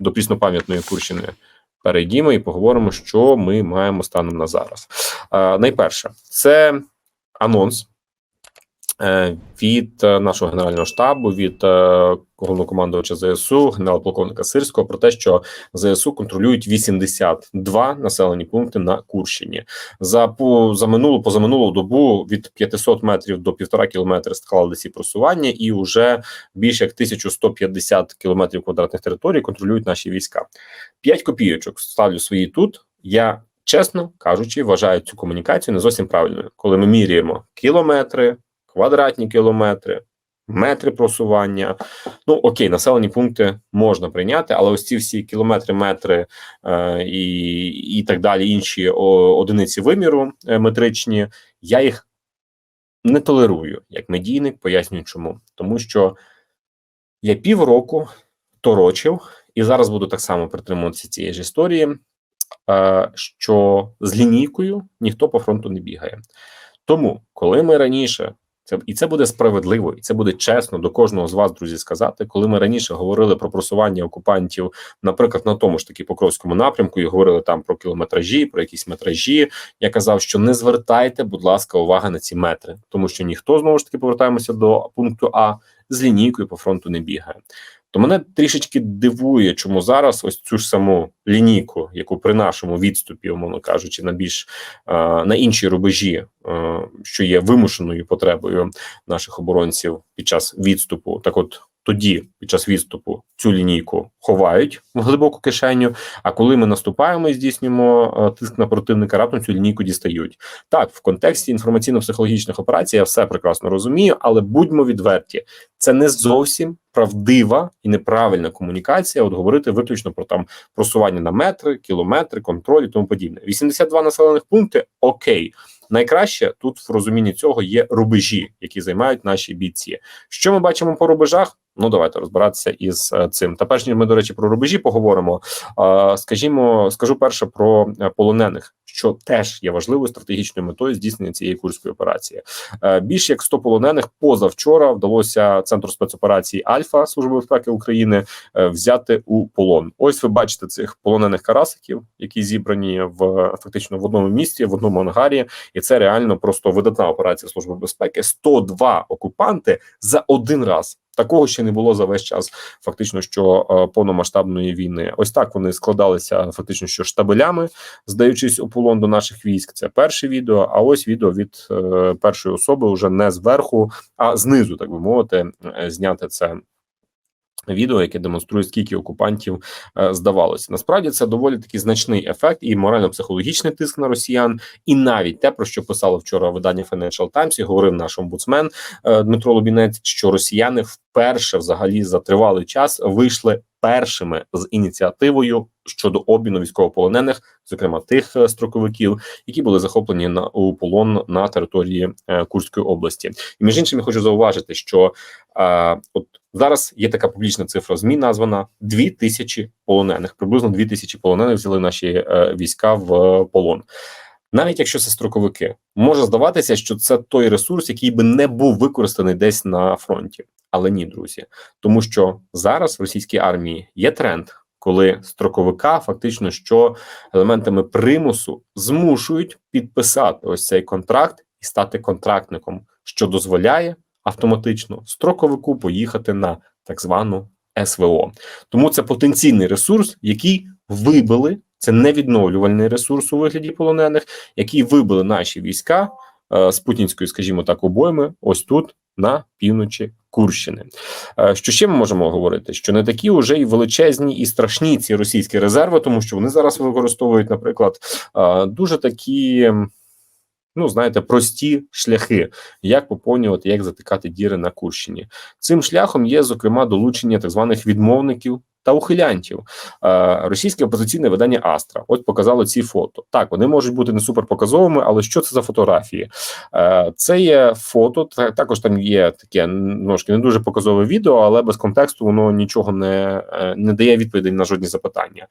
до піснопам'ятної Курщини перейдімо і поговоримо, що ми маємо станом на зараз. Е, найперше, це анонс від е, нашого генерального штабу, від е, головнокомандувача ЗСУ, генерал-полковника Сирського, про те, що ЗСУ контролюють 82 населені пункти на Курщині. За по за минулу позаминулу добу від 500 метрів до півтора кілометри склали ці просування, і вже більше як 1150 кілометрів квадратних територій контролюють наші війська. П'ять копійочок ставлю свої тут. Я чесно кажучи, вважаю цю комунікацію не зовсім правильною, коли ми міряємо кілометри, квадратні кілометри. Метри просування, ну окей, населені пункти можна прийняти, але ось ці всі кілометри, метри е, і і так далі, інші о, одиниці виміру е, метричні, я їх не толерую як медійник. Пояснюю, чому тому, що я півроку торочив, і зараз буду так само притримуватися цієї ж історії, е, що з лінійкою ніхто по фронту не бігає. Тому, коли ми раніше це і це буде справедливо, і це буде чесно до кожного з вас, друзі, сказати, коли ми раніше говорили про просування окупантів, наприклад, на тому ж таки Покровському напрямку, і говорили там про кілометражі, про якісь метражі. Я казав, що не звертайте, будь ласка, уваги на ці метри, тому що ніхто знову ж таки повертаємося до пункту А з лінійкою по фронту не бігає. То мене трішечки дивує, чому зараз ось цю ж саму лінійку, яку при нашому відступі, умовно кажучи, на більш на інші рубежі, що є вимушеною потребою наших оборонців під час відступу, так от тоді, під час відступу, цю лінійку ховають в глибоку кишеню. А коли ми наступаємо і здійснюємо е, тиск на противника, раптом цю лінійку дістають. Так, в контексті інформаційно-психологічних операцій я все прекрасно розумію, але будьмо відверті, це не зовсім правдива і неправильна комунікація. От говорити виключно про там просування на метри, кілометри, контроль і тому подібне. 82 населених пункти окей. Найкраще тут в розумінні цього є рубежі, які займають наші бійці. Що ми бачимо по рубежах? Ну давайте розбиратися із е, цим. Та перш ніж ми до речі про рубежі поговоримо. Скажімо, скажу перше про е, полонених, що теж є важливою стратегічною метою здійснення цієї курської операції. Е, більш як 100 полонених позавчора вдалося центру спецоперації Альфа Служби безпеки України взяти у полон. Ось ви бачите цих полонених карасиків, які зібрані в фактично в одному місці, в одному ангарі, і це реально просто видатна операція служби безпеки. 102 окупанти за один раз. Такого ще не було за весь час, фактично, що е, повномасштабної війни. Ось так вони складалися фактично, що штабелями, здаючись у полон до наших військ. Це перше відео. А ось відео від е, першої особи вже не зверху, а знизу, так би мовити, е, зняти це відео, яке демонструє, скільки окупантів е, здавалося. Насправді це доволі такий значний ефект і морально-психологічний тиск на росіян, і навіть те, про що писало вчора видання Financial Times і говорив наш омбудсмен е, Дмитро Лубінець, що росіяни вперше взагалі за тривалий час вийшли першими з ініціативою щодо обміну військовополонених, зокрема тих е, строковиків, які були захоплені на у полон на території е, Курської області. І між іншим я хочу зауважити, що е, от зараз є така публічна цифра змі, названа дві тисячі полонених. Приблизно дві тисячі полонених взяли наші е, війська в полон. Навіть якщо це строковики, може здаватися, що це той ресурс, який би не був використаний десь на фронті, але ні, друзі, тому що зараз в російській армії є тренд, коли строковика фактично що елементами примусу змушують підписати ось цей контракт і стати контрактником, що дозволяє автоматично строковику поїхати на так звану СВО. Тому це потенційний ресурс, який вибили. Це невідновлювальний ресурс у вигляді полонених, які вибили наші війська е, з путінської, скажімо так, обойми, ось тут на півночі Курщини. Е, що ще ми можемо говорити? Що не такі вже й величезні і страшні ці російські резерви, тому що вони зараз використовують, наприклад, е, дуже такі. Ну, знаєте, прості шляхи, як поповнювати, як затикати діри на Курщині. Цим шляхом є зокрема долучення так званих відмовників та ухилянтів. Е, російське опозиційне видання Астра от показало ці фото. Так, вони можуть бути не суперпоказовими, але що це за фотографії? Е, це є фото. також там є таке ножки не дуже показове відео, але без контексту воно нічого не е, не дає відповідей на жодні запитання.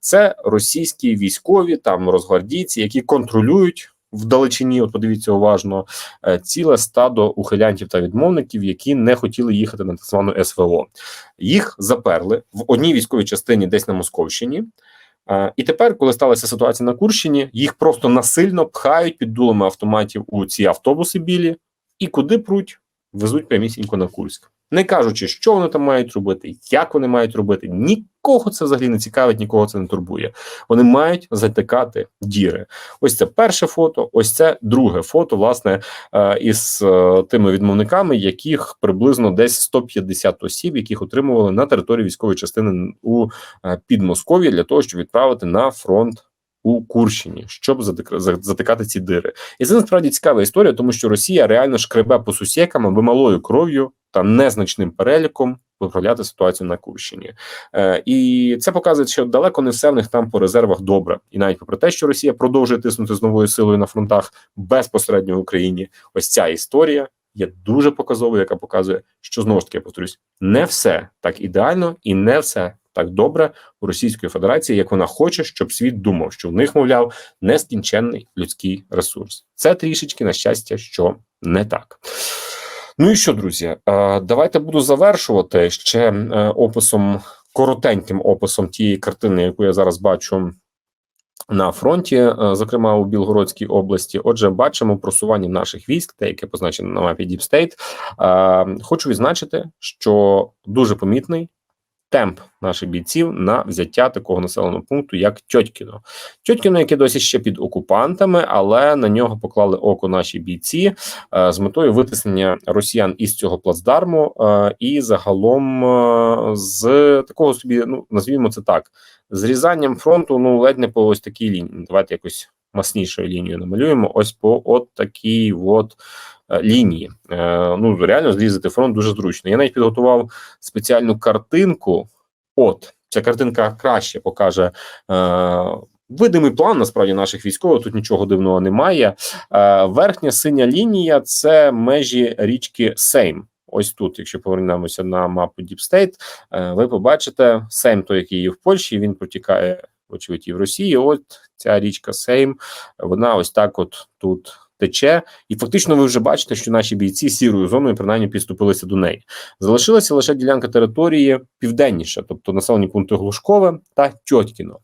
Це російські військові там розгвардійці, які контролюють вдалечині, от подивіться уважно, е, ціле стадо ухилянтів та відмовників, які не хотіли їхати на так звану СВО. Їх заперли в одній військовій частині, десь на Московщині. Е, І тепер, коли сталася ситуація на Курщині, їх просто насильно пхають під дулами автоматів у ці автобуси білі, і куди пруть, везуть прямісінько на Курськ. Не кажучи, що вони там мають робити, як вони мають робити, нікого це взагалі не цікавить, нікого це не турбує. Вони мають затикати діри. Ось це перше фото, ось це друге фото, власне, е, із е, тими відмовниками, яких приблизно десь 150 осіб, яких отримували на території військової частини у е, Підмосков'я для того, щоб відправити на фронт. У Курщині, щоб затик- затикати ці дири, і це насправді цікава історія, тому що Росія реально шкребе по сусікам, аби малою кров'ю та незначним переліком виправляти ситуацію на Курщині. Е, і це показує, що далеко не все в них там по резервах добре. І навіть попри те, що Росія продовжує тиснути з новою силою на фронтах безпосередньо в Україні, ось ця історія є дуже показовою, яка показує, що знову ж таки я повторюсь, не все так ідеально і не все так добре у Російської Федерації, як вона хоче, щоб світ думав, що в них, мовляв, нескінченний людський ресурс. Це трішечки на щастя, що не так. Ну і що, друзі, е, давайте буду завершувати ще е, описом, коротеньким описом тієї картини, яку я зараз бачу на фронті, е, зокрема у Білгородській області. Отже, бачимо просування наших військ, те, яке позначено на мапі. Е, Хочу відзначити, що дуже помітний. Темп наших бійців на взяття такого населеного пункту, як Тьотькіно. Тьотькіно, яке досі ще під окупантами, але на нього поклали око наші бійці е, з метою витиснення росіян із цього плацдарму, е, і загалом е, з такого собі, ну назвімо це так, зрізанням фронту, ну ледь не по ось такій лінії. Давайте якось маснішою лінією намалюємо. Ось по от такій от лінії. Е, Ну реально зрізати фронт дуже зручно. Я навіть підготував спеціальну картинку. От ця картинка краще покаже. Е, Видимий план насправді наших військових тут нічого дивного немає. Е, Верхня синя лінія це межі річки Сейм. Ось тут, якщо повернемося на мапу State, е, ви побачите Сейм, той, який є в Польщі, він протікає, очевидь, і в Росії. От ця річка Сейм, вона ось так от тут тече, і фактично ви вже бачите, що наші бійці сірою зоною принаймні підступилися до неї. Залишилася лише ділянка території південніша, тобто населені пункти Глушкове та Тьоткіно.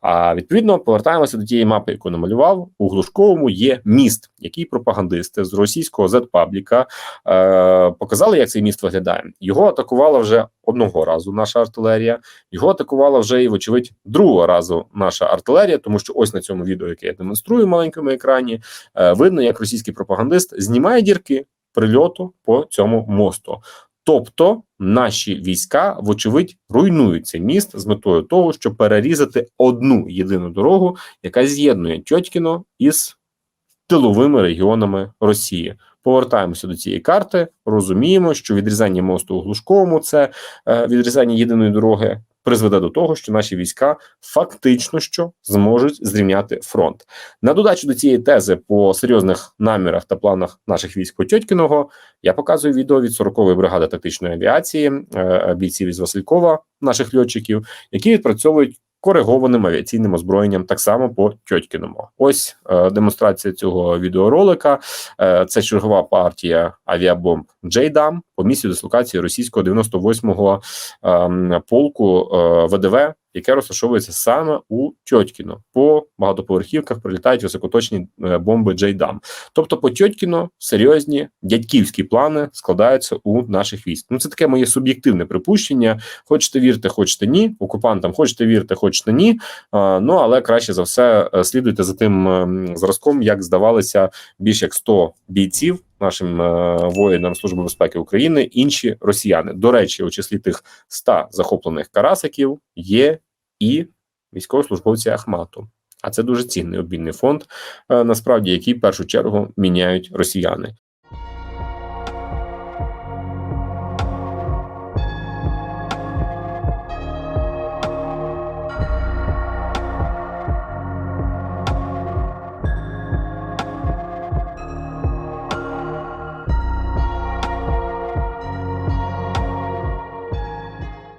А відповідно повертаємося до тієї мапи, яку намалював. У Глушковому є міст, який пропагандисти з російського Z-пабліка е, показали, як цей міст виглядає. Його атакувала вже одного разу наша артилерія. Його атакувала вже і, вочевидь, другого разу наша артилерія, тому що ось на цьому відео, яке я демонструю маленькому екрані, е, видно, як російський пропагандист знімає дірки прильоту по цьому мосту. Тобто наші війська, вочевидь, руйнують цей міст з метою того, щоб перерізати одну єдину дорогу, яка з'єднує Тьоткіно із тиловими регіонами Росії. Повертаємося до цієї карти, розуміємо, що відрізання мосту у Глушковому це е, відрізання єдиної дороги. Призведе до того, що наші війська фактично що зможуть зрівняти фронт. На додачу до цієї тези по серйозних намірах та планах наших військ по Тьоткіного я показую відео від 40-ї бригади тактичної авіації е, бійців із Василькова, наших льотчиків, які відпрацьовують коригованим авіаційним озброєнням так само по Тьоткіному. Ось е, демонстрація цього відеоролика. Е, це чергова партія авіабомб Джейдам по місці дислокації російського 98-го е, полку е, ВДВ, яке розташовується саме у Тьоткіно. По багатоповерхівках прилітають високоточні е, бомби Джейдам. Тобто, по Тьоткіно серйозні дядьківські плани складаються у наших військ. Ну це таке моє суб'єктивне припущення. Хочете вірте, хочете ні. Окупантам хочете вірте, хочете ні. Е, Ну але краще за все е, слідуйте за тим ем, зразком, як здавалися більш як 100 бійців нашим е, воїнам Служби безпеки України, інші росіяни. До речі, у числі тих 100 захоплених карасиків є і військовослужбовці Ахмату. А це дуже цінний обмінний фонд, е, насправді, який в першу чергу міняють росіяни.